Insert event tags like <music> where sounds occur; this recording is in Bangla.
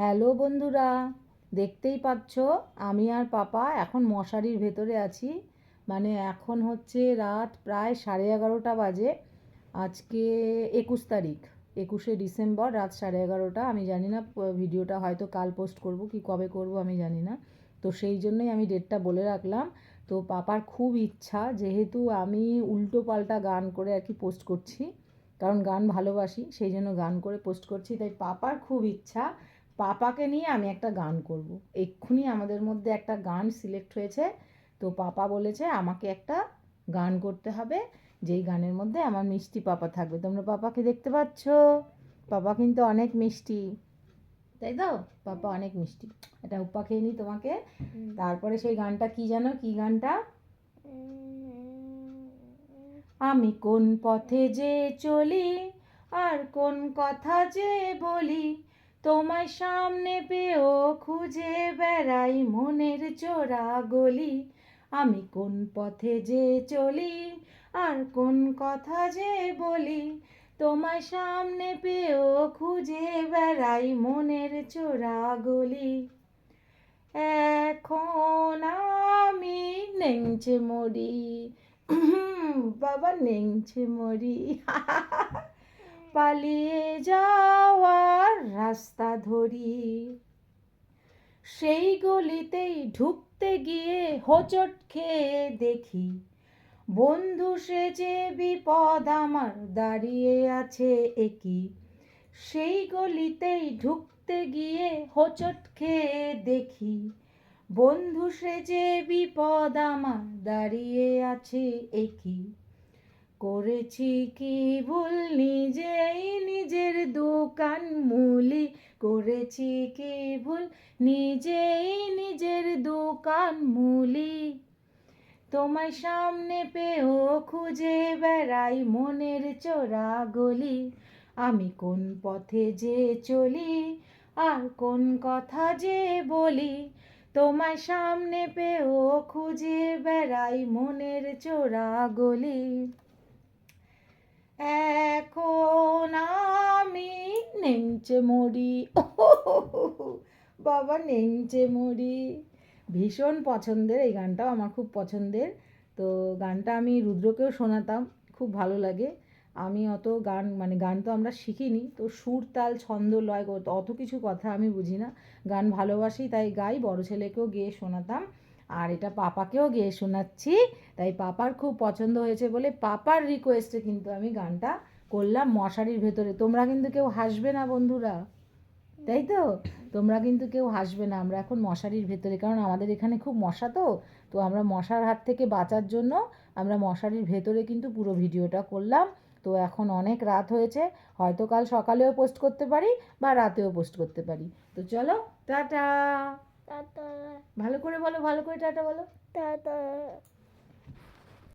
হ্যালো বন্ধুরা, দেখতেই পাচ্ছ, আমি আর পাপা এখন মশারির ভেতরে আছি। মানে এখন হচ্ছে রাত প্রায় সাড়ে এগারোটা বাজে। আজকে একুশ তারিখ, একুশে ডিসেম্বর, রাত সাড়ে এগারোটা। আমি জানি না ভিডিওটা হয়তো কাল পোস্ট করব কি কবে করব, আমি জানি না। তো সেই জন্যই আমি ডেটটা বলে রাখলাম। তো পাপার খুব ইচ্ছা, যেহেতু আমি উল্টো পাল্টা গান করে আর কি পোস্ট করছি। কারণ গান ভালোবাসি, সেই জন্য গান করে পোস্ট করছি। তাই পাপার খুব ইচ্ছা পাপাকে নিয়ে আমি একটা গান করব। এক্ষুনি আমাদের মধ্যে একটা গান সিলেক্ট হয়েছে। তো পাপা বলেছে আমাকে একটা গান করতে হবে যেই গানের মধ্যে আমার মিষ্টি পাপা থাকবে। তোমরা পাপাকে দেখতে পাচ্ছ। পাপা কিন্তু অনেক মিষ্টি। তাই তো? পাপা অনেক মিষ্টি। এটা উপা খেয়ে নি তোমাকে। তারপরে সেই গানটা কি জানো? কি গানটা? আমি কোন পথে যে চলি আর কোন কথা যে বলি তোমায় সামনে পেয়েও খুঁজে বেড়াই মনের চোরা গলি। আমি কোন পথে যে চলি আর কোন কথা যে বলি। তোমায় সামনে পেয়েও খুঁজে বেড়াই মনের চোরা গলি। এখন আমি নেংচে মরি। বাবা, নেংচে মরি। <laughs> পালিয়ে রাস্তা ধরি। সেই গলিতেই ঢুকতে গিয়ে হোঁচট খেয়ে দেখি, বন্ধু সে যে বিপদ আমার দাঁড়িয়ে আছে একই। সেই গলিতেই ঢুকতে গিয়ে হোঁচট খেয়ে দেখি, বন্ধু সে যে বিপদ আমার দাঁড়িয়ে আছে একই। করেছি কি ভুল? নিজেই নিজের দোকান মুলি। করেছি কি ভুল? নিজেই নিজের দোকান মুলি। তোমায় সামনে পেয়েও খুঁজে বেড়াই মনের চোরা গলি। আমি কোন পথে যে চলি? আর কোন কথা যে বলি? তোমায় সামনে পেয়েও খুঁজে বেড়াই মনের চোরা গলি। এখন আমি নেংচে মরি বাবা, নেংচে মরি ভীষণ পছন্দের এই গানটাও, আমার খুব পছন্দের। তো গানটা আমি রুদ্রকেও শোনাতাম, খুব ভালো লাগে। আমি অত গান মানে গান তো আমরা শিখিনি, তো সুর, তাল, ছন্দ, লয়, অত কিছু কথা আমি বুঝি না। গান ভালোবাসি, তাই গাই, বড় ছেলেকেও গেয়ে শোনাতাম। আর এটা পাপাকেও গেয়ে শোনাচ্ছি। তাই পাপার খুব পছন্দ হয়েছে বলে পাপার রিকোয়েস্টে কিন্তু আমি গানটা করলাম মশারির ভেতরে। তোমরা কিন্তু কেউ হাসবে না বন্ধুরা। তাই তো? তোমরা কিন্তু কেউ হাসবে না। আমরা এখন মশারির ভেতরে। কারণ আমাদের এখানে খুব মশা তো। তো আমরা মশার হাত থেকে বাঁচার জন্য আমরা মশারির ভেতরে কিন্তু পুরো ভিডিওটা করলাম। তো এখন অনেক রাত হয়েছে। হয়তো কাল সকালেও পোস্ট করতে পারি বা রাতেও পোস্ট করতে পারি। তো চলো, টাটা! ভালো করে বলো ভালো করে টাটা বলো। টাটা